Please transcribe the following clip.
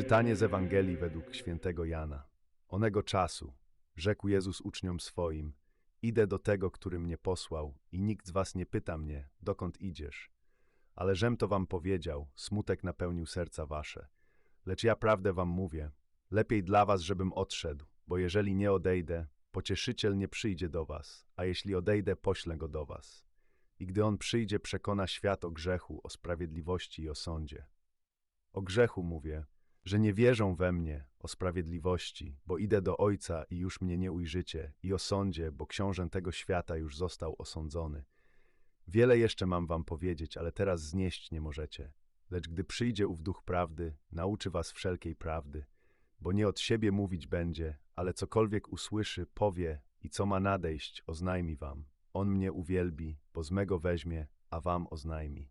Czytanie z Ewangelii według świętego Jana. Onego czasu rzekł Jezus uczniom swoim: Idę do tego, który mnie posłał, i nikt z was nie pyta mnie, dokąd idziesz. Ale żem to wam powiedział, smutek napełnił serca wasze. Lecz ja prawdę wam mówię: lepiej dla was, żebym odszedł, bo jeżeli nie odejdę, pocieszyciel nie przyjdzie do was, a jeśli odejdę, poślę go do was. I gdy on przyjdzie, przekona świat o grzechu, o sprawiedliwości i o sądzie. O grzechu mówię, że nie wierzą we mnie, o sprawiedliwości, bo idę do Ojca i już mnie nie ujrzycie, i o sądzie, bo książę tego świata już został osądzony. Wiele jeszcze mam wam powiedzieć, ale teraz znieść nie możecie. Lecz gdy przyjdzie ów duch prawdy, nauczy was wszelkiej prawdy, bo nie od siebie mówić będzie, ale cokolwiek usłyszy, powie i co ma nadejść, oznajmi wam. On mnie uwielbi, bo z mego weźmie, a wam oznajmi.